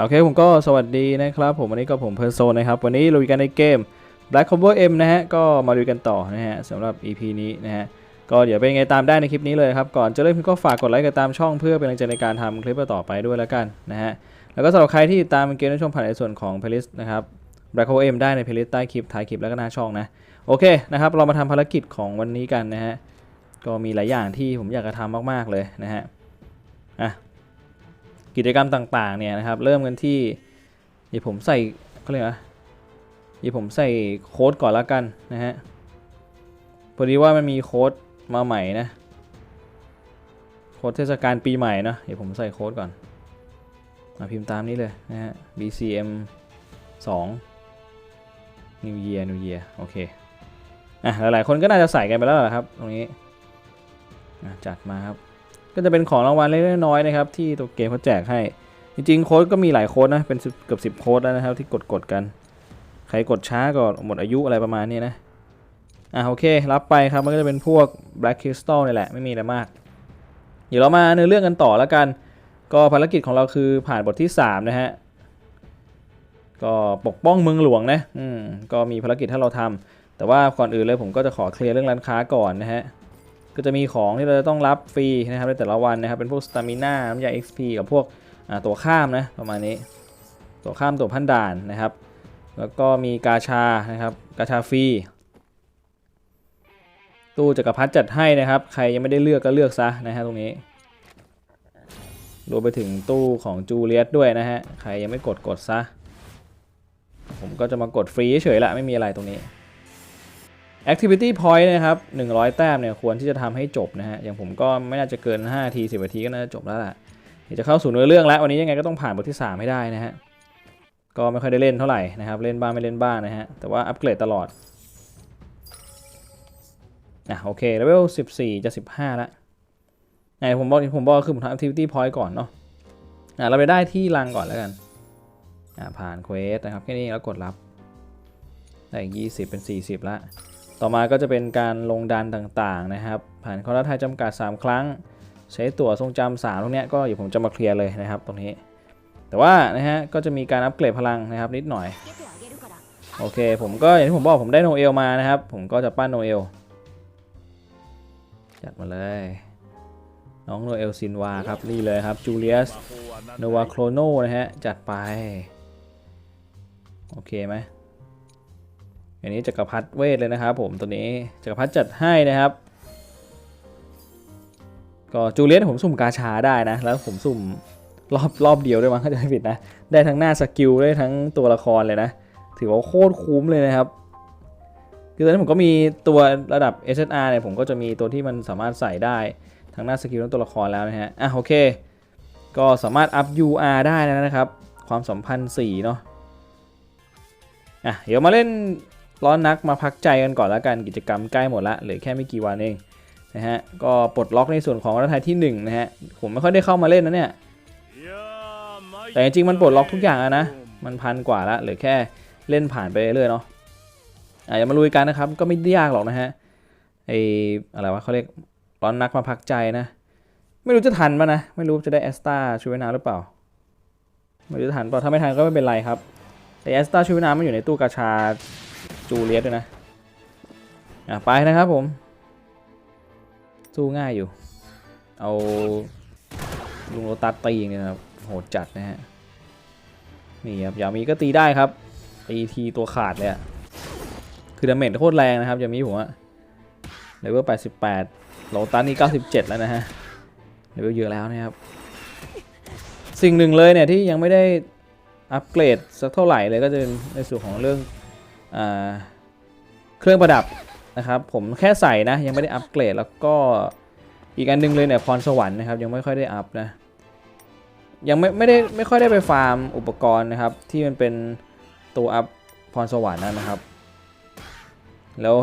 โอเคผมก็สวัสดีนะครับผมวันนี้ก็ผมเพอร์โซนะครับ วันนี้ลุยกันในเกม Black Cover M นะฮะ ก็มาลุยกันต่อนะฮะสำหรับ EP นี้นะฮะ ก็เดี๋ยวเป็นไงตามได้ในคลิปนี้เลยครับ ก่อนจะเริ่มก็ฝากกดไลค์กดตามช่องเพื่อเป็นกำลังใจในการทำคลิปต่อไปด้วยแล้วกันนะฮะ แล้วก็สำหรับใครที่ติดตามเกมในช่วงผ่านในส่วนของ playlist นะครับ Black Cover M ได้ใน playlist ใต้คลิปท้ายคลิปแล้วก็หน้าช่องนะ โอเคนะครับ เรามาทำภารกิจของวันนี้กันนะฮะ ก็มีหลายอย่างที่ผมอยากจะทำมากๆเลยนะฮะ อะ กิจกรรมต่างๆเนี่ยนะครับ เริ่มกันที่เดี๋ยวผมใส่เขาเรียกว่าเดี๋ยวผมใส่โค้ดก่อนละกันนะฮะพอดีว่ามันมีโค้ดมาใหม่นะโค้ดเทศกาลปีใหม่นะเดี๋ยวผมใส่โค้ดก่อนมาพิมพ์ตามนี้เลยนะฮะ BCM 2 New Year New Year โอเคอะหลายๆคนก็น่าจะใส่กันไปแล้วแหละครับ ตรงนี้อะจัดมาครับ ก็จะเป็นของรางวัลเล็กๆน้อยๆนะครับที่ตัวเกมเขาแจกให้ จริงๆโค้ดก็มีหลายโค้ดนะเป็นเกือบ10โค้ดแล้วนะครับที่กดกดๆกัน ใครกดช้าก็หมดอายุอะไรประมาณนี้นะอะโอเค รับไปครับมันก็จะเป็นพวก Black Crystal นี่แหละไม่มีอะไรมาก เดี๋ยวเรามาเนื้อเรื่องกันต่อแล้วกัน ก็ภารกิจของเราคือผ่านบทที่ 3 นะฮะ ก็ปกป้องเมืองหลวงนะ อืม ก็มีภารกิจให้เราทำแต่ว่าก่อนอื่นเลยผมก็จะขอเคลียร์เรื่องร้านค้าก่อนนะฮะ ก็จะมีของที่เราจะต้องรับฟรีนะครับในแต่ละวันนะครับ เป็นพวกสตามิน่าน้ำยา XP กับพวกตัวข้ามนะประมาณนี้ ตัวข้ามตัวพันด่านนะครับ แล้วก็มีกาชานะครับกาชาฟรีตู้จักรพรรดิจัดให้นะครับ ใครยังไม่ได้เลือกก็เลือกซะนะฮะตรงนี้รวมไปถึงตู้ของจูเลียตด้วยนะฮะ ใครยังไม่กดกดซะ ผมก็จะมากดฟรีเฉยละไม่มีอะไรตรงนี้ Activity Point นะครับ 100 แต้มเนี่ยควรที่จะทำให้จบนะฮะ อย่างผมก็ไม่น่าจะเกิน 5 ที 10นาทีก็น่าจะจบแล้วล่ะเดี๋ยวจะเข้าสู่เนื้อเรื่องแล้ว วันนี้ยังไงก็ต้องผ่านบทที่ 3 ให้ได้นะฮะ ก็ไม่ค่อยได้เล่นเท่าไหร่นะครับ เล่นบ้างไม่เล่นบ้างนะฮะ แต่ว่าอัปเกรดตลอด อะโอเคเลเวล14 จะ 15ล้วไงผมบอกผมบอกคือผมทำ Activity Point ก่อนเนาะ อะเราไปได้ที่รังก่อนแล้วกัน อะผ่านเควสนะครับแค่นี้แล้วกดรับ ได้อีก20 เป็น 40ละ ต่อมาก็จะเป็นการลงดันต่างๆนะครับ ผ่านคอร์สไทยจำกัด 3 ครั้ง ใช้ตั๋วทรงจำา3ตรงเนี้ยก็เดี๋ยวผมจะมาเคลียร์เลยนะครับตรงนี้ แต่ว่านะฮะก็จะมีการอัปเกรดพลังนะครับนิดหน่อย โอเค ผมก็อย่างที่ผมบอกผมได้โนเอลมานะครับ ผมก็จะปั้นโนเอลจัดมาเลย น้องโนเอลซินวาครับนี่เลยครับจูเลียสโนวาโครโนนะฮะจัดไป โอเคไหม อันนี้จักรพรรดิเวทเลยนะครับผมตัวนี้จักรพรรดิจัดให้นะครับ ก็จูเลียสผมสุ่มกาชาได้นะ แล้วผมสุ่มรอบรอบเดียวด้วยมั้งถ้าจะไม่ผิดนะ ได้ทั้งหน้าสกิลได้ทั้งตัวละครเลยนะ ถือว่าโคตรคุ้มเลยนะครับ คือตอนนี้ผมก็มีตัวระดับ SSR เนี่ยผมก็จะมีตัวที่มันสามารถใส่ได้ทั้งหน้าสกิลทั้งตัวละครแล้วนะฮะ อะโอเค ก็สามารถอัพ UR ได้แล้วนะครับ ความสัมพันธ์4เนาะ อะเดี๋ยวมาเล่น ร้อนนักมาพักใจกันก่อนแล้วกันกิจกรรมใกล้หมดละเหลือแค่ไม่กี่วันเองนะฮะก็ปลดล็อกในส่วนของรัฐไทยที่1นะฮะผมไม่ค่อยได้เข้ามาเล่นนะเนี่ยแต่จริงๆมันปลดล็อกทุกอย่างนะมันพันกว่าละเหลือแค่เล่นผ่านไปเรื่อยเนาะอะอย่ามาลุยกันนะครับก็ไม่ได้ยากหรอกนะฮะไออะไรวะเขาเรียกร้อนนักมาพักใจนะ ไม่รู้จะทันปะนะ ไม่รู้จะได้แอสตาช่วน้ำหรือเปล่า ไม่รู้จะทันเปล่าถ้าไม่ทันก็ไม่เป็นไรครับ แต่แอสตาช่วน้ำมันอยู่ในตู้กาชา จูเลียสด้วยนะอะไปนะครับผม สู้ง่ายอยู่ เอาลุงโรตัสตีอย่างเงี้ยครับโหดจัดนะฮะนี่ครับยามีก็ตีได้ครับตีทีตัวขาดเลยอะคือดาเมจโคตรแรงนะครับยามีผมอะเลเวล88โรตัสนี่97 แล้วนะฮะเลเวลเยอะแล้วนะครับ สิ่งหนึ่งเลยเนี่ยที่ยังไม่ได้อัปเกรดสักเท่าไหร่เลยก็จะเป็นในส่วนของเรื่อง เครื่องประดับนะครับผมแค่ใส่นะยังไม่ได้อัปเกรดแล้วก็อีกอันหนึงเลยเนี่ยพรสวรรค์นะครับยังไม่ค่อยได้อัพนะยังไม่ไม่ได้ไม่ค่อยได้ไปฟาร์มอุปกรณ์นะครับที่มันเป็นตัวอัพพรสวรรค์นั่นนะครับ แล้ว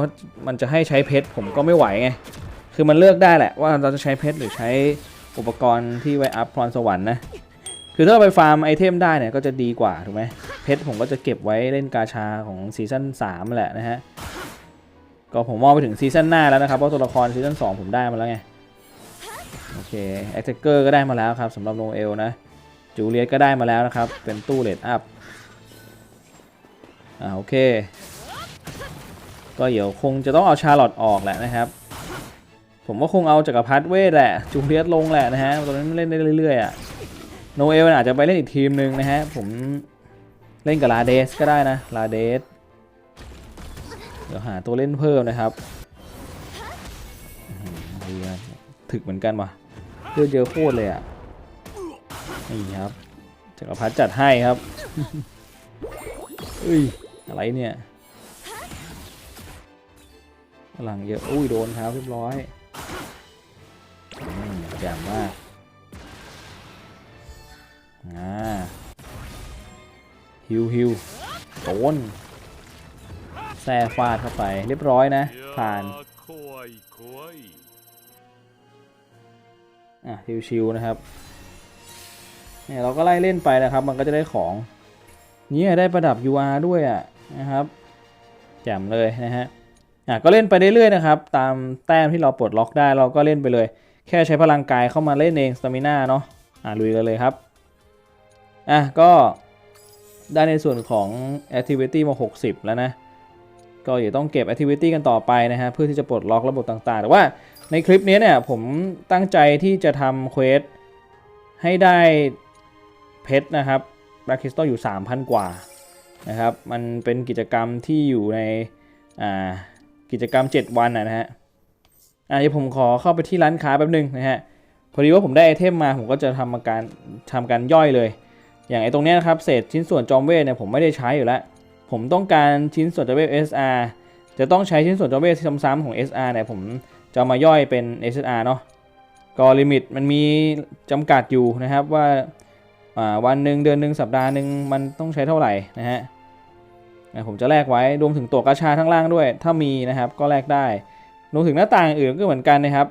มันจะให้ใช้เพชรผมก็ไม่ไหวไงคือมันเลือกได้แหละว่าเราจะใช้เพชรหรือใช้อุปกรณ์ที่ไว้อัพพรสวรรค์นะ คือถ้าเราไปฟาร์มไอเทมได้เนี่ยก็จะดีกว่าถูกไหมเพชรผมก็จะเก็บไว้เล่นกาชาของซีซั่น3แหละนะฮะ ก็ผมมองไปถึงซีซั่นหน้าแล้วนะครับเพราะตัวละครซีซั่น2ผมได้มาแล้วไง โอเคแอคเทเกอร์ก็ได้มาแล้วครับสำหรับโนเอลนะจูเลียตก็ได้มาแล้วนะครับ เป็นตู้เลดอัพ อ่าโอเค ก็เดี๋ยวคงจะต้องเอาชาร์ลอตออกแหละนะครับ ผมว่าคงเอาจักรพรรดิเวทแหละจูเลียตลงแหละนะฮะตอนนั้นเล่นได้เรื่อยๆอะ โนเอลอาจจะไปเล่นอีกทีมหนึ่งนะฮะ ผมเล่นกับลาเดสก็ได้นะ ลาเดส เดี๋ยวหาตัวเล่นเพิ่มนะครับถึกเหมือนกันว่ะเลือดเยอะโคตรเลยอะ นี่ครับจักรพรรดิจัดให้ครับอุ้ย อะไรเนี่ยพลังเยอะ อุ้ย โดนครับเรียบร้อยอืมอย่างมาก อ่ฮิวฮิวโดนแซ่ฟาดเข้าไปเรียบร้อยนะ ผ่านอะชิวๆนะครับเนี่ยเราก็ไล่เล่นไปนะครับ มันก็จะได้ของนี่ได้ประดับ UR ด้วยอะนะครับแจ่มเลยนะฮะอะก็เล่นไปเรื่อยๆนะครับ ตามแต้มที่เราปลดล็อกได้เราก็เล่นไปเลย แค่ใช้พลังกายเข้ามาเล่นเองสตามิน่าเนาะอะลุยกันเลยครับ อะก็ได้ในส่วนของ activity มา 60 แล้วนะ ก็อย่าต้องเก็บ activity กันต่อไปนะฮะ เพื่อที่จะปลดล็อกระบบต่างๆ แต่ว่าในคลิปนี้เนี่ยผมตั้งใจที่จะทำเควสให้ได้เพชรนะครับแบล็กคริสตัลอยู่ 3,000 กว่านะครับ มันเป็นกิจกรรมที่อยู่ในอ่ากิจกรรม 7 วันนะฮะอะเดี๋ยวผมขอเข้าไปที่ร้านค้าแป๊บหนึงนะฮะ พอดีว่าผมได้ไอเทมมาผมก็จะทำการทำการย่อยเลย อย่างไอตรงเนี้ยนะครับเศษชิ้นส่วนจอมเวทเนี่ยผมไม่ได้ใช้อยู่แล้ว ผมต้องการชิ้นส่วนจอมเวท SR จะต้องใช้ชิ้นส่วนจอมเวทซ้ำๆของ SR เนี่ยผมจะมาย่อยเป็น SR เนาะก็ลิมิตมันมีจำกัดอยู่นะครับว่าาวันหนึ่งเดือนหนึ่งสัปดาห์หนึ่งมันต้องใช้เท่าไหร่นะฮะผมจะแลกไว้รวมถึงตัวกระชาทั้งล่างด้วย ถ้ามีนะครับก็แลกได้รวมถึงหน้าต่างอื่นก็เหมือนกันนะครับ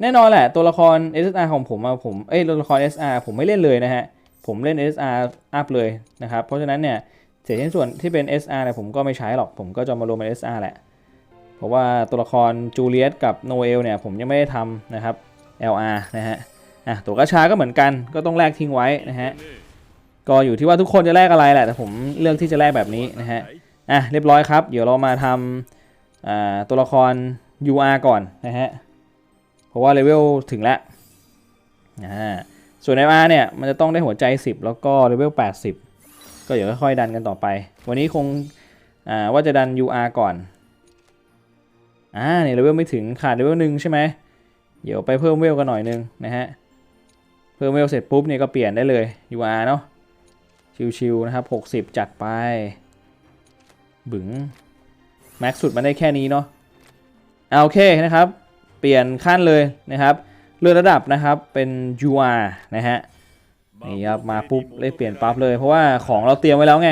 แน่นอนแหละตัวละคร SR ของผมผมเอ้ยตัวละคร SR ผมไม่เล่นเลยนะฮะ ผมเล่น SR อัพเลยนะครับ เพราะฉะนั้นเนี่ยเศษชิ้นส่วนที่เป็น SR เนี่ยผมก็ไม่ใช้หรอก ผมก็จะมารวมเป็น SR แหละ เพราะว่าตัวละครจูเลียตกับโนเอลเนี่ยผมยังไม่ได้ทำนะครับ LR นะฮะอะตัวกระชาก็เหมือนกันก็ต้องแลกทิ้งไว้นะฮะก็อยู่ที่ว่าทุกคนจะแลกอะไรแหละแต่ผมเลือกที่จะแลกแบบนี้นะฮะอะเรียบร้อยครับ เดี๋ยวเรามาทำอ่าตัวละคร UR ก่อนนะฮะเพราะว่าเลเวลถึงแล้วอ่า ส่วน LR เนี่ย มันจะต้องได้หัวใจ 10 แล้วก็เลเวล 80 ก็เดี๋ยวค่อยๆดันกันต่อไป วันนี้คงว่าจะดัน UR ก่อน อ่าเนี่ยเลเวลไม่ถึงขาดเลเวลหนึ่งใช่ไหม เดี๋ยวไปเพิ่มเวลกันหน่อยนึงนะฮะ เพิ่มเวลเสร็จปุ๊บเนี่ยก็เปลี่ยนได้เลย UR เนาะ ชิวๆนะครับ 60 จัดไป บึงแม็กสุดมันได้แค่นี้เนาะเอาโอเคนะครับ เปลี่ยนขั้นเลยนะครับ เลื่อนระดับนะครับเป็น UR นะฮะนี่ครับมาปุ๊บเลยเปลี่ยนปั๊บเลย เพราะว่าของเราเตรียมไว้แล้วไง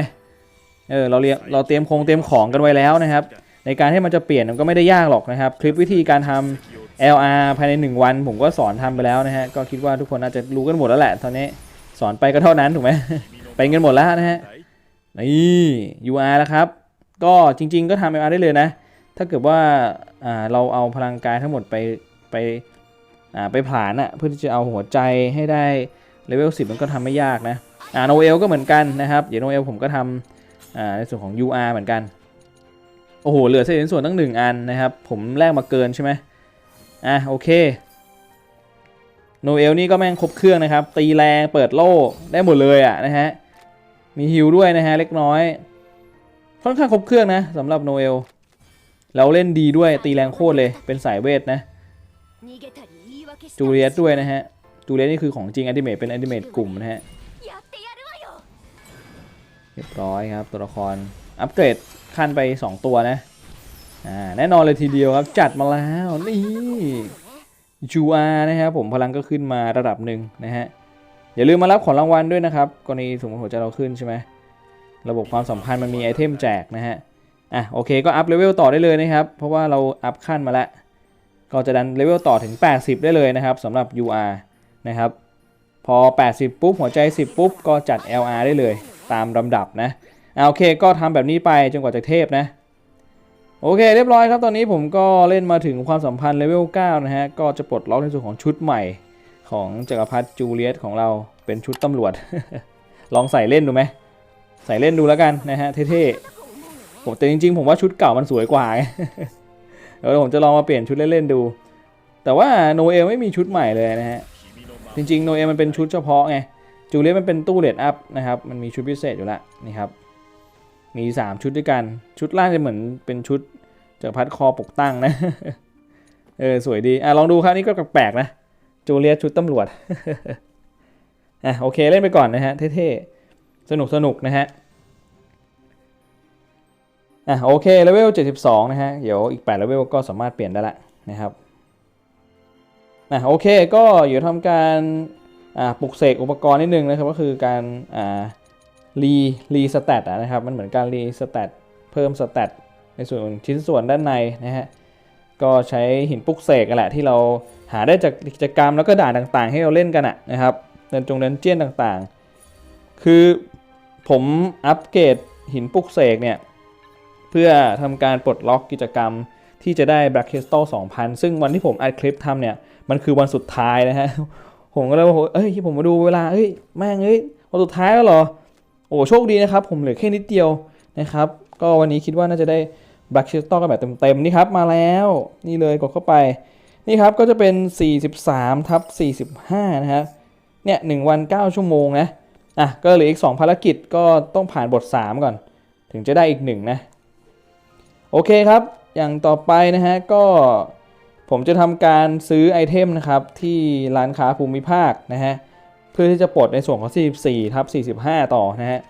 เออเราเรียเราเตรียมคงเตรียมของกันไว้แล้วนะครับ ในการที่มันจะเปลี่ยนมันก็ไม่ได้ยากหรอกนะครับ คลิปวิธีการทำ LR ภายใน 1 วัน ผมก็สอนทำไปแล้วนะฮะก็คิดว่าทุกคนน่าจะรู้กันหมดแล้วแหละตอนนี้สอนไปก็เท่านั้นถูกไหมเป็นกันหมดแล้วนะฮะนี่ UR แล้วครับ ก็จริง ๆ ก็ทำ LR ได้เลยนะ ถ้าเกิดว่าอ่าเราเอาพลังกายทั้งหมดไปไป ไปผลาญอะเพื่อที่จะเอาหัวใจให้ได้เลเวล10 มันก็ทำไม่ยากนะอ่าโนเอลก็เหมือนกันนะครับเดี๋ยวโนเอลผมก็ทำอ่าในส่วนของ UR เหมือนกัน โอ้โหเหลือเศษชิ้นส่วนตั้งหนึ่งอันนะครับ ผมแลกมาเกินใช่ไหมอะโอเคโนเอลนี่ก็แม่งครบเครื่องนะครับ ตีแรงเปิดโล่ได้หมดเลยอะนะฮะมีฮิลด้วยนะฮะเล็กน้อย ค่อนข้างครบเครื่องนะสำหรับโนเอลแล้วเล่นดีด้วยตีแรงโคตรเลยเป็นสายเวทนะ จูเลียตด้วยนะฮะ จูเลียตนี่คือของจริงอนิเมตเป็นอนิเมตกลุ่มนะฮะ เรียบร้อยครับตัวละคร อัปเกรดขั้นไป 2 ตัวนะ อ่า แน่นอนเลยทีเดียวครับ จัดมาแล้ว นี่จูอานะครับผมพลังก็ขึ้นมาระดับหนึ่งนะฮะ อย่าลืมมารับของรางวัลด้วยนะครับกรณีสมมติหัวใจเราขึ้นใช่ไหมระบบความสัมพันธ์มันมีไอเทมแจกนะฮะ อะโอเคก็อัพเลเวลต่อได้เลยนะครับ เพราะว่าเราอัพขั้นมาแล้ว ก็จะดันเลเวลต่อถึง 80 ได้เลยนะครับสำหรับ UR นะครับ พอ 80 ปุ๊บ หัวใจ 10 ปุ๊บ ก็จัด LR ได้เลยตามลำดับนะอ่าโอเค ก็ทำแบบนี้ไปจนกว่าจะเทพนะ โอเค เรียบร้อยครับ ตอนนี้ผมก็เล่นมาถึงความสัมพันธ์เลเวล 9 นะฮะ ก็จะปลดล็อกในส่วนของชุดใหม่ของจักรพรรดิจูเลียตของเราเป็นชุดตำรวจ ลองใส่เล่นดูไหม ใส่เล่นดูแล้วกันนะฮะ เท่ๆผมแต่จริงๆ ผมว่าชุดเก่ามันสวยกว่า เดี๋ยวผมจะลองมาเปลี่ยนชุดเล่นๆดู แต่ว่าโนเอลไม่มีชุดใหม่เลยนะฮะ จริงๆโนเอลมันเป็นชุดเฉพาะไง จูเลียมันเป็นตู้เลดอัพนะครับ มันมีชุดพิเศษอยู่แล้วนี่ครับ มี 3 ชุดด้วยกัน ชุดล่างจะเหมือนเป็นชุดจากพัดคอปกตั้งนะ เออสวยดี อะลองดูครับนี่ก็แปลกๆนะ จูเลียชุดตำรวจ อะโอเคเล่นไปก่อนนะฮะเท่ๆ สนุกสนุกๆนะฮะ อะโอเคเลเวล 72 นะฮะ เดี๋ยวอีก8เลเวลก็สามารถเปลี่ยนได้ละนะครับอะโอเคก็เดี๋ยวทำการอ่าปลุกเสกอุปกรณ์นิดนึงนะครับก็คือการอ่ารีรีสแตทนะครับมันเหมือนการรีสแตทเพิ่มสแตทในส่วนชิ้นส่วนด้านในนะฮะก็ใช้หินปลุกเสกกันแหละที่เราหาได้จากกิจกรรมแล้วก็ด่านต่างๆ ให้เราเล่นกันอะนะครับเดินจงเดินเจี้ยนต่างๆ คือผมอัปเกรดหินปลุกเสกเนี่ย พื่อทำการปลดล็อกกิจกรรมที่จะได้ Black Crystal 2,000 ซึ่งวันที่ผมอัดคลิปทำเนี่ย มันคือวันสุดท้ายนะฮะ ผมก็เลยว่าเอ้ย ผมมาดูเวลา เอ้ยแม่งเอ้ย วันสุดท้ายแล้วเหรอ โอ้โชคดีนะครับ ผมเหลือแค่นิดเดียวนะครับ ก็วันนี้คิดว่าน่าจะได้ Black Crystal กันแบบเต็มๆ นี่ครับ มาแล้ว นี่เลยกดเข้าไป นี่ครับ ก็จะเป็น 43ทับ45 นะฮะ เนี่ย1วัน 9 ชั่วโมงนะ อะ ก็เหลืออีก 2 ภารกิจ ก็ต้องผ่านบท 3 ก่อน ถึงจะได้อีก1นะ โอเคครับ อย่างต่อไปนะฮะก็ผมจะทำการซื้อไอเทมนะครับที่ร้านค้าภูมิภาคนะฮะเพื่อที่จะปลดในส่วนของ 44ทับ45 ต่อนะฮะ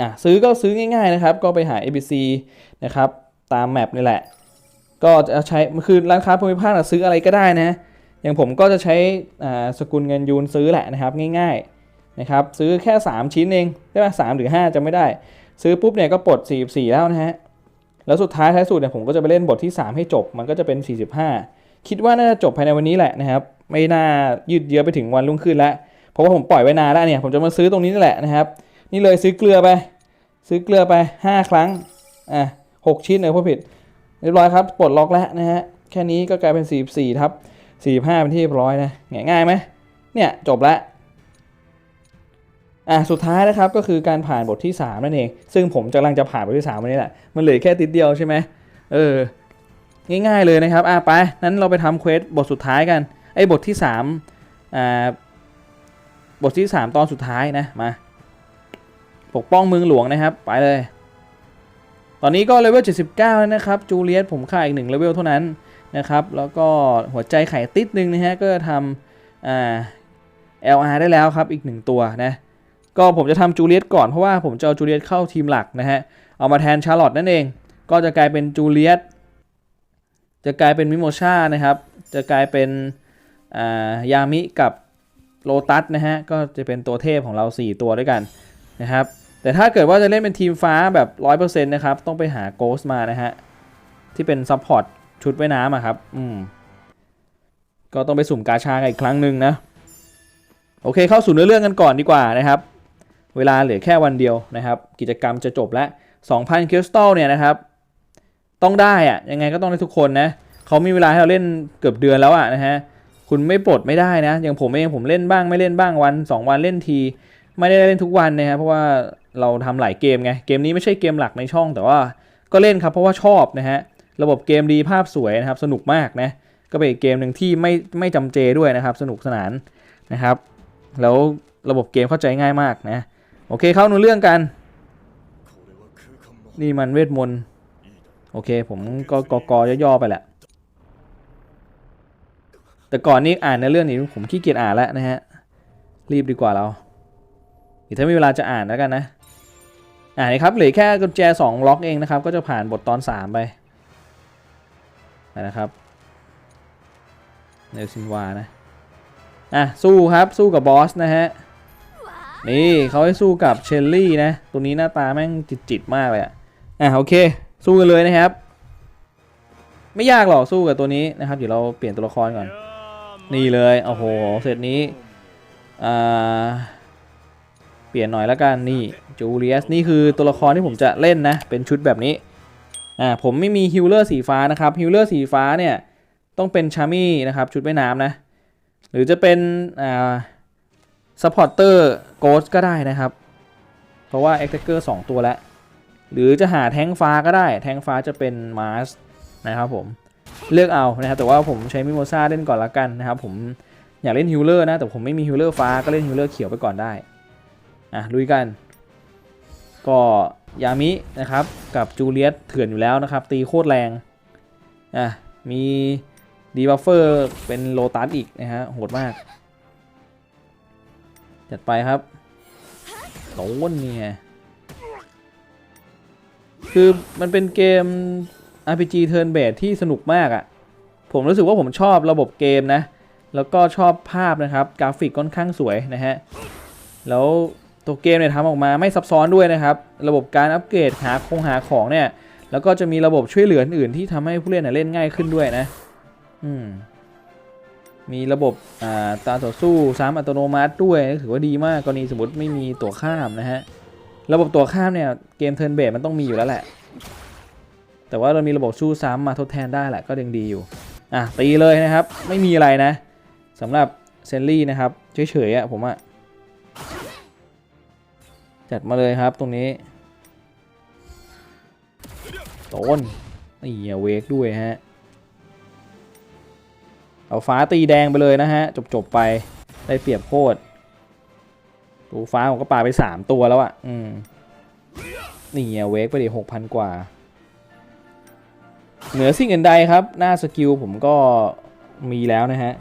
อะซื้อก็ซื้อง่ายๆนะครับ ก็ไปหา ABC นะครับตามแมปนี่แหละ ก็จะใช้คือร้านค้าภูมิภาคนะซื้ออะไรก็ได้นะอย่างผมก็จะใช้อ่าสกุลเงินยูนซื้อแหละนะครับง่ายๆนะครับซื้อแค่ 3 ชิ้นเองได้ไหมสามหรือ 5จะไม่ได้ ซื้อปุ๊บเนี่ยก็ปลด 44 แล้วนะฮะ แล้วสุดท้ายท้ายสุดเนี่ยผมก็จะไปเล่นบทที่ 3 ให้จบ มันก็จะเป็น 45 คิดว่าน่าจะจบภายในวันนี้แหละนะครับ ไม่น่ายืดเยื้อไปถึงวันรุ่งขึ้นแล้ว เพราะว่าผมปล่อยไว้นานแล้วเนี่ย ผมจะมาซื้อตรงนี้นี่แหละนะครับ นี่เลยซื้อเกลือไป ซื้อเกลือไป 5 ครั้ง อะหกชิ้นเลยพูดผิด เรียบร้อยครับ ปลดล็อกแล้วนะฮะ แค่นี้ก็กลายเป็น 44ทับ45 เป็นที่เรียบร้อยนะ ง่ายไหมเนี่ย จบละ อะสุดท้ายนะครับก็คือการผ่านบทที่ 3 นั่นเอง ซึ่งผมกำลังจะผ่านบทที่ 3 วันนี้แหละ มันเหลือแค่ติดเดียวใช่ไหมเออ ง่ายๆเลยนะครับ อะไป นั้นเราไปทำเควสบทสุดท้ายกัน ไอ้บทที่3อ่าบทที่ 3 ตอนสุดท้ายนะ มา ปกป้องเมืองหลวงนะครับ ไปเลย ตอนนี้ก็เลเวล 79 แล้วนะครับ จูเลียสผมค่าอีกหนึ่งเลเวลเท่านั้นนะครับ แล้วก็หัวใจไข่ติดนึงนะฮะ ก็ทำอ่า LR ได้แล้วครับ อีกหนึ่งตัวนะ ก็ผมจะทำจูเลียสก่อนเพราะว่าผมจะเอาจูเลียสเข้าทีมหลักนะฮะ เอามาแทนชาร์ลอตนั่นเอง ก็จะกลายเป็นจูเลียสจะกลายเป็นมิโมชานะครับ จะกลายเป็นายามิกับโลตัสนะฮะ ก็จะเป็นตัวเทพของเรา 4 ตัวด้วยกันนะครับ แต่ถ้าเกิดว่าจะเล่นเป็นทีมฟ้าแบบ 100%นะครับ ต้องไปหาโกสมานะฮะ ที่เป็นซัพพอร์ตชุดว่ายน้ำอะครับอืมก็ต้องไปสุ่มกาชากันอีกครั้งหนึ่งนะ โอเคเข้าสู่เนื้อเรื่องกันก่อนดีกว่านะครับ เวลาเหลือแค่วันเดียวนะครับ กิจกรรมจะจบแล้ว2,000คริสตัลเนี่ยนะครับ ต้องได้อะยังไงก็ต้องได้ทุกคนนะเขามีเวลาให้เราเล่นเกือบเดือนแล้วอะนะฮะคุณไม่ปลดไม่ได้นะ อย่างผมเองผมเล่นบ้างไม่เล่นบ้างวัน 2 วันเล่นที ไม่ได้เล่นทุกวันนะครับเพราะว่าเราทำหลายเกมไง เกมนี้ไม่ใช่เกมหลักในช่อง แต่ว่าก็เล่นครับเพราะว่าชอบนะฮะ ระบบเกมดีภาพสวยนะครับ สนุกมากนะ ก็เป็นเกมหนึ่งที่ไม่ไม่จำเจด้วยนะครับ สนุกสนานนะครับ แล้วระบบเกมเข้าใจง่ายมากนะ โอเคเข้าเนื้อเรื่องกัน นี่มันเวทมนต์โอเค ผมก็กกย่อๆไปแหละ แต่ก่อนนี้อ่านในเรื่องนี้ผมขี้เกียจอ่านแล้วนะฮะ รีบดีกว่าเราถ้ามีเวลาจะอ่านแล้วกันนะ อ่านนะครับเหลือแค่กุญแจ 2 ล็อกเองนะครับ ก็จะผ่านบทตอน 3 ไปนะครับเนลซินวานะ อะ สู้ครับสู้กับบอสนะฮะ นี่เขาให้สู้กับเชลลี่นะ ตัวนี้หน้าตาแม่งจิตๆมากเลยอะอะโอเค สู้กันเลยนะครับ ไม่ยากหรอกสู้กับตัวนี้นะครับ เดี๋ยวเราเปลี่ยนตัวละครก่อน นี่เลยโอ้โหเซตนี้อ่าเปลี่ยนหน่อยล้วกันนี่จูเลียสนี่คือตัวละครที่ผมจะเล่นนะ เป็นชุดแบบนี้อ่าผมไม่มีฮิลเลอร์สีฟ้านะครับฮิลเลอร์สีฟ้าเนี่ยต้องเป็นชามี่นะครับชุดว่ายน้ำนะ หรือจะเป็นอ่าซัพพอร์เตอร์โกสก็ได้นะครับ เพราะว่าเอ็กเกอร์สองตัวแล้ว หรือจะหาแทงฟ้าก็ได้ แทงฟ้าจะเป็นมาสนะครับผมเลือกเอานะครับแต่ว่าผมใช้มิโมซาเล่นก่อนละกันนะครับผมอยากเล่นฮิลเลอร์นะแต่ผมไม่มีฮิลเลอร์ฟ้าก็เล่นฮิลเลอร์เขียวไปก่อนได้อะลุยกัน ก็ยามินะครับกับจูเลียตเถื่อนอยู่แล้วนะครับ ตีโคตรแรงอะมีดีบัฟเฟอร์เป็นโลตัสอีกนะฮะโหดมาก จัดไปครับโต้นเนี่ยคือมันเป็นเกม RPG Turn Based ที่สนุกมากอะ่ะ ผมรู้สึกว่าผมชอบระบบเกมนะ แล้วก็ชอบภาพนะครับ กราฟิกค่อนข้างสวยนะฮะ แล้วตัวเกมเนี่ยทำออกมาไม่ซับซ้อนด้วยนะครับ ระบบการอัปเกรดหาคงหาของเนี่ย แล้วก็จะมีระบบช่วยเหลืออื่นๆที่ทำให้ผู้เล่นเนยเล่นง่ายขึ้นด้วยนะ อืม มีระบบาตาต่อสู้ซ้ำอัตโนมัติด้วยถือว่าดีมากกรณีสมมติไม่มีตัวข้ามนะฮะระบบตัวข้ามเนี่ยเกมเทิร์นเบสมันต้องมีอยู่แล้วแหละ แต่ว่าเรามีระบบสู้ซ้ำมาทดแทนได้แหละก็ยังดีอยู่อะตีเลยนะครับไม่มีอะไรนะสำหรับเซนลี่นะครับเฉยๆอะผมอะจัดมาเลยครับตรงนี้ต้นนี่เวกด้วยฮะ เอาฟ้าตีแดงไปเลยนะฮะ จบๆไปได้เปรียบโคตรตูฟ้าผมก็ปาไปสามตัวแล้วอะ่ะ อืม นี่เวกไปดิหกพันกว่า เหนือสิ่งอื่นใดครับ หน้าสกิลผมก็มีแล้วนะฮะ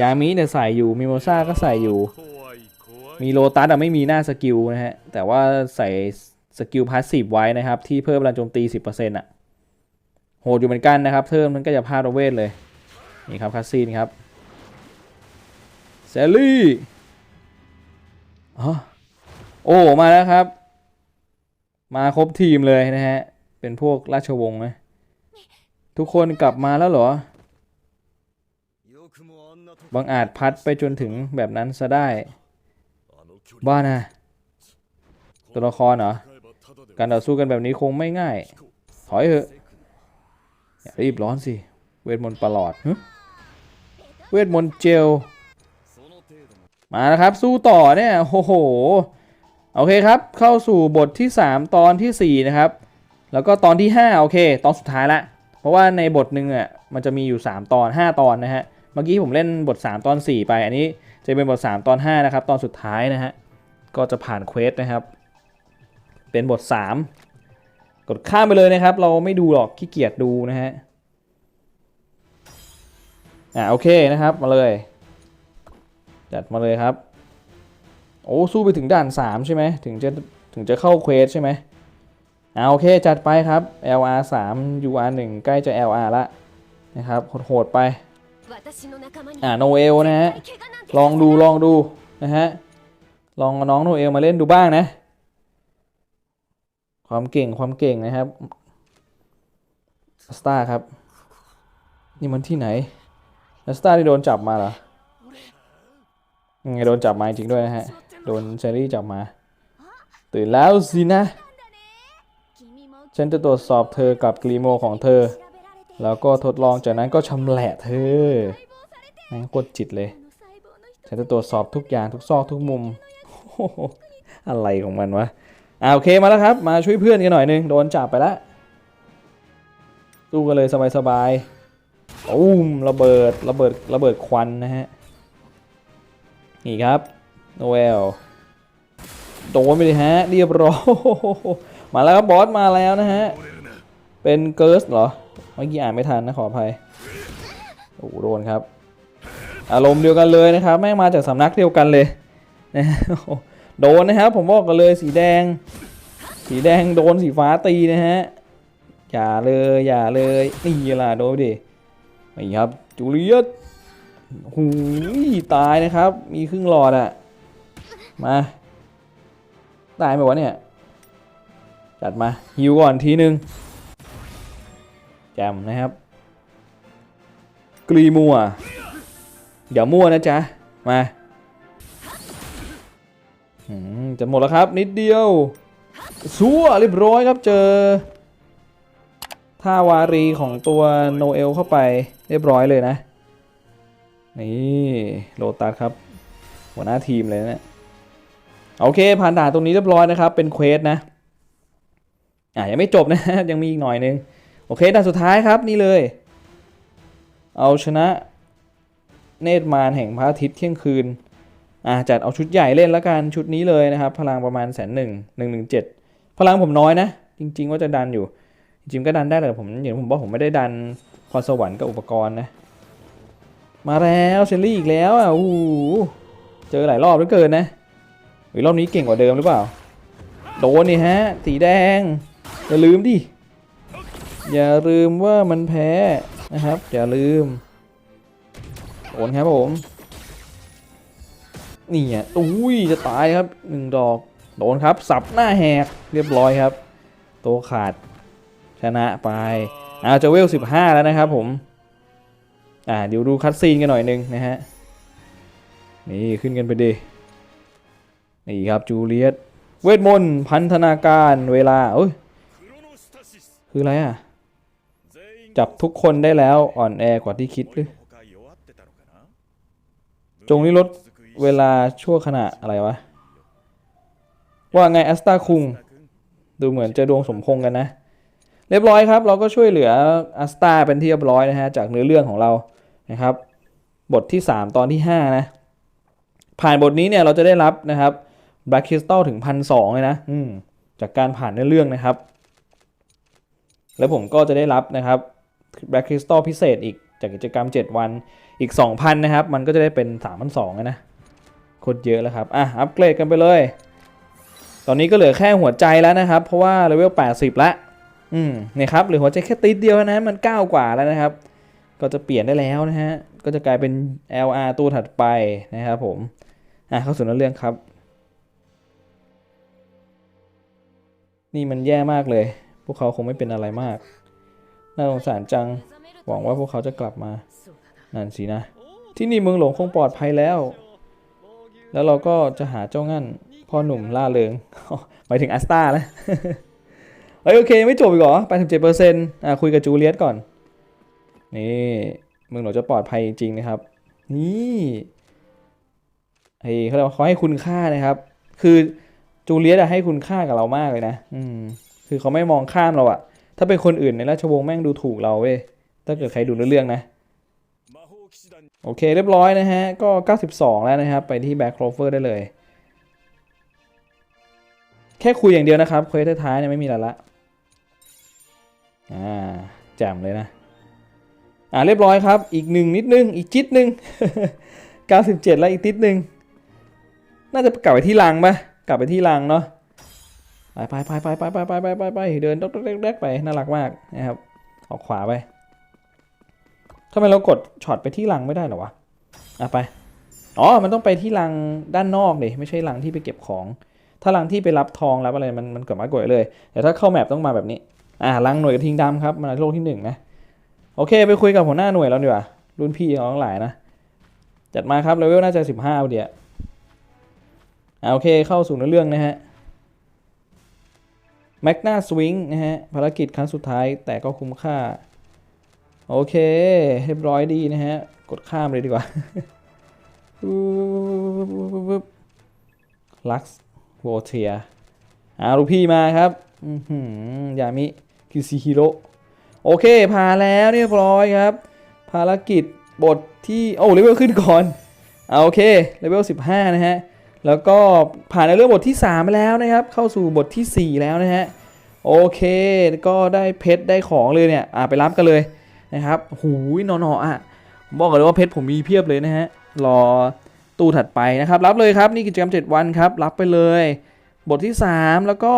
ยามิเนี่ยใส่อยู่ มิโมซ่าก็ใส่อยู่ มีโลตัสอะไม่มีหน้าสกิลนะฮะ แต่ว่าใส่สกิลพาสซีฟไว้นะครับ ที่เพิ่มพลังโจมตี 10%อะ่ะ โหดอยู่เหมือนกันนะครับ เพิ่มนั้นก็จะพลาดเวทเลย นี่ครับคาซีนครับเซลลี่อ๋อโอ้มาแล้วครับ มาครบทีมเลยนะฮะ เป็นพวกราชวงศ์นะทุกคนกลับมาแล้วเหรอ บางอาจพัดไปจนถึงแบบนั้นซะได้ บ้านะ ตัวละครเหรอ การต่อสู้กันแบบนี้คงไม่ง่าย ถอยเถอะอย่ารีบร้อนสิ เวทมนต์ประหลอดเวทมนต์เจล มาแล้วครับ สู้ต่อเนี่ยโอ้โห โอเคครับ เข้าสู่บทที่ 3 ตอนทีสี่ 4 นะครับ แล้วก็ตอนที่ 5 โอเค ตอนสุดท้ายละ เพราะว่าในบทหนึ่งอะ มันจะมีอยู่ 3 ตอน 5 ตอนนะฮะ เมื่อกี้ผมเล่นบท 3 ตอน 4 ไป อันนี้จะเป็นบท 3 ตอน 5 นะครับ ตอนสุดท้ายนะฮะ ก็จะผ่านเควสนะครับ เป็นบท 3 กดข้ามไปเลยนะครับ เราไม่ดูหรอกขี้เกียจดูนะฮะ อ่าโอเคนะครับมาเลย จัดมาเลยครับ โอ้สู้ไปถึงด่าน 3 ใช่ไหมถึงจะถึงจะเข้าเควสใช่ไหมอ่าโอเคจัดไปครับ LR 3 UR 1ใกล้จะ LR ละนะครับโหดๆไปอ่าโนเอลนะฮะลองดูลองงดูนะฮะลองเอาน้องโนเอลมาเล่นดูบ้างนะ ความเก่งความเก่งนะครับสตาร์ครับ นี่มันที่ไหน สตาร์ที่โดนจับมาเหรอไงโดนจับมาจริงด้วยนะฮะ โดนเชอรี่จับมา ตื่นแล้วสินะ ฉันจะตรวจสอบเธอกับกรีโมของเธอ แล้วก็ทดลองจากนั้นก็ชำแหละเธอแม่งโคตรจิตเลย ฉันจะตรวจสอบทุกอย่างทุกซอกทุกมุมโอ้โหอะไรของมันวะอ่าโอเคมาแล้วครับ มาช่วยเพื่อนกันหน่อยนึง โดนจับไปแล้วสู้กันเลยสบายๆ อุ้มระเบิดระเบิดระเบิดควันนะฮะ นี่ครับโนเอลโดนไปเลยฮะ เรียบร้อยมาแล้วครับบอสมาแล้วนะฮะ เป็นเกิร์สเหรอ เมื่อกี้อ่านไม่ทันนะขออภัยโอ้โดนครับ อารมณ์เดียวกันเลยนะครับ แม่งมาจากสำนักเดียวกันเลยนะโดนนะครับ ผมบอกกันเลยสีแดง สีแดงโดนสีฟ้าตีนะฮะอย่าเลยอย่าเลยนี่ล่ะโดนดิ ไปดินี่ครับจูเลียตหูยตายนะครับ มีครึ่งหลอดอะมาตายไหมวะเนี่ย จัดมาฮิวก่อนทีนึงแจมนะครับ กรีมัวอย่ามั่วนะจ๊ะ มาจะหมดแล้วครับ นิดเดียวซัวเรียบร้อยครับเจอ ท่าวารีของตัวโนเอลเข้าไปเรียบร้อยเลยนะ นี่โลตัสครับ หัวหน้าทีมเลยนะ โอเค ผ่านด่านตรงนี้เรียบร้อยนะครับ เป็นเควสนะ อะยังไม่จบนะ ยังมีอีกหน่อยนึง โอเคด่านสุดท้ายครับนี่เลย เอาชนะเนตรมารแห่งพระอาทิตย์เที่ยงคืน อะจัดเอาชุดใหญ่เล่นแล้วกันชุดนี้เลยนะครับ พลังประมาณแสนหนึ่งหนึ่งหนึ่งเจ็ดพลังผมน้อยนะ จริง ๆ ว่าจะดันอยู่ จริงก็ดันได้แต่ผมอย่างผมบอกผมไม่ได้ดันพรสวรรค์กับอุปกรณ์นะ มาแล้วเชลลี่อีกแล้วอะโอ้เจอหลายรอบเหลือเกินนะหรือรอบนี้เก่งกว่าเดิมหรือเปล่า โดนนี่ฮะ สีแดง อย่าลืมดิ อย่าลืมว่ามันแพ้นะครับ อย่าลืมโอนครับผม นี่อะอุ้ยจะตายครับหนึ่งดอก โดนครับ สับหน้าแหกเรียบร้อยครับโตวขาด ชนะไปเอาจะเวล 15 แล้วนะครับผมอ่าเดี๋ยวดูคัตซีนกันหน่อยนึงนะฮะ นี่ขึ้นกันไปดีนี่ครับจูเลียตเวทมนต์พันธนาการเวลาเอ้ยคืออะไรอะ จับทุกคนได้แล้วอ่อนแอกว่าที่คิดหรือจงนี้ลดเวลาชั่วขณะอะไรวะ ว่าไงแอสตาคุง ดูเหมือนจะดวงสมพงกันนะ เรียบร้อยครับ เราก็ช่วยเหลืออัสตาเป็นที่เรียบร้อยนะฮะจากเนื้อเรื่องของเรานะครับ บทที่ 3 ตอนที่ 5 นะ ผ่านบทนี้เนี่ยเราจะได้รับนะครับ Black Crystal ถึงพันสองเลยนะจากการผ่านเนื้อเรื่องนะครับ แล้วผมก็จะได้รับนะครับ Black Crystal พิเศษอีกจากกิจกรรม 7 วันอีก 2,000 นะครับ มันก็จะได้เป็น 3,200นะโคตรเยอะแล้วครับ อะ อัปเกรดกันไปเลย ตอนนี้ก็เหลือแค่หัวใจแล้วนะครับ เพราะว่าเลเวล 80 แล้ว อืมเนี่ยครับหลือหัวใจแค่ติดเดียวนะมัน 9 กว่าแล้วนะครับ ก็จะเปลี่ยนได้แล้วนะฮะก็จะกลายเป็น LR ตัวถัดไปนะครับผมอะเข้าสู่เนื้อเรื่องครับ นี่มันแย่มากเลย พวกเขาคงไม่เป็นอะไรมาก น่าสงสารจังหวังว่าพวกเขาจะกลับมา นั่นสินะ ที่นี่เมืองหลวงคงปลอดภัยแล้ว แล้วเราก็จะหาเจ้างั้นพ่อหนุ่มล่าเริงหมายถึงอัสตาแล้ว เฮ้ยโอเคไม่จบอีกเหรอแปดสิบเจ็ดเปอร์เซ็นต์อ่าคุยกับจูเลียสก่อน นี่มึงหนูจะปลอดภัยจริงนะครับ นี่เฮ้ยเขาเขาให้คุณค่านะครับ คือจูเลียสอะให้คุณค่ากับเรามากเลยนะ อืม คือเขาไม่มองข้ามเราอะถ้าเป็นคนอื่นในราชวงศ์แม่งดูถูกเราเว้ย ถ้าเกิดใครดูเรื่องนะ โอเคเรียบร้อยนะฮะ ก็ 92 แล้วนะครับ ไปที่แบ็คโคลเฟอร์ได้เลย แค่คุยอย่างเดียวนะครับเควสท้ายเนี่ยไม่มีแล้วละ อ่าแจ่มเลยนะ อ่าเรียบร้อยครับ อีกหนึ่งนิดนึง อีกจิตหนึ่ง97 แล้วอีกติดหนึ่งน่าจะกลับไปที่รังปะกลับไปที่รังเนาะไปไปไปไปไปไปไปไปไปเดินดอกแดกๆไปน่ารักมากนะครับออกขวาไปทำไมเรากดช็อตไปที่รังไม่ได้หรอวะอะไปอ๋อมันต้องไปที่รังด้านนอกเลยไม่ใช่รังที่ไปเก็บของ ถ้ารังที่ไปรับทองรับอะไรมันมันกดมากดเลยแต่ถ้าเข้าแมปต้องมาแบบนี้ อ่ารังหน่วยกระทิงดำครับมาโลกที่หนึ่งนะโอเค ไปคุยกับหัวหน้าหน่วยแล้วดีกว่ารุ่นพี่ของทั้งหลายนะ จัดมาครับเลเวลน่าจะสิบห้าเดียวอ่าโอเคเข้าสู่ในเรื่องนะฮะแมกนาสวิงนะฮะภารกิจครั้งสุดท้ายแต่ก็คุ้มค่า โอเคเรียบร้อยดีนะฮะ กดข้ามเลยดีกว่าลักซ์โวเทียอ่าลูกพี่มาครับ อือหือยามิ คิซิฮิโร่โอเคผ่านแล้วเรียบร้อยครับ ภารกิจบทที่โอ้เลเวลขึ้นก่อนเอาโอเคเลเวล15 นะฮะ แล้วก็ผ่านในเรื่องบทที่3ไปแล้วนะครับ เข้าสู่บททีสี่ 4 แล้วนะฮะ โอเค ก็ได้เพชรได้ของเลยเนี่ย อ่าไปรับกันเลยนะครับ หูยนอนๆอะผมบอกกันเลยว่าเพชรผมมีเพียบเลยนะฮะ รอตู้ถัดไปนะครับ รับเลยครับ นี่กิจกรรม 7 วันครับ รับไปเลย บทที่ 3 แล้วก็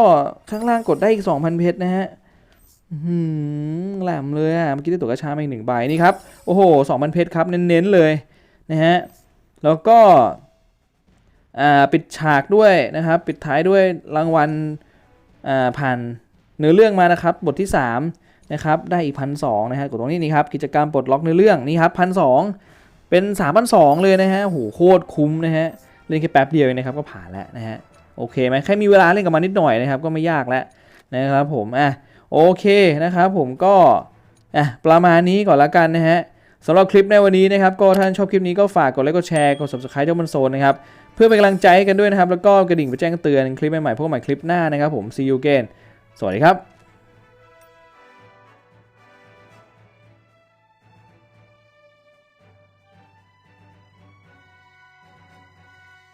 ข้างล่างกดได้อีก 2,000 เพชรนะฮะ หือแหลมเลยอะเมื่อกี้ได้ตั๋วกระชามาอีกหนึ่งใบนี่ครับ โอ้โห2,000เพชรครับ เน้นๆเลยนะฮะ แล้วก็ อ่า ปิดฉากด้วยนะครับ ปิดท้ายด้วยรางวัล อ่า ผ่านเนื้อเรื่องมานะครับ บทที่ 3 นะครับ ได้อีกพันสองนะฮะกดตรงนี้นี่ครับ กิจกรรมปลดล็อกในเรื่องนี่ครับพันสองเป็นสามพันสองเลยนะฮะโหโคตรคุ้มนะฮะ เล่นแค่แป๊บเดียวเองนะครับ ก็ผ่านแล้วนะฮะ โอเคไหมแค่มีเวลาเล่นกับมันนิดหน่อยนะครับ ก็ไม่ยากแล้วนะครับผม อะ โอเคนะครับผมก็อะประมาณนี้ก่อนละกันนะฮะสำหรับคลิปในวันนี้นะครับ ก็ท่านชอบคลิปนี้ก็ฝากกดไลค์กดแชร์กด subscribe เจ้าบนโซนนะครับเพื่อเป็นกำลังใจให้กันด้วยนะครับ แล้วก็กระดิ่งไปแจ้งเตือนคลิปใหม่ๆพวกใหม่คลิปหน้านะครับผม see you again สวัสดีครับ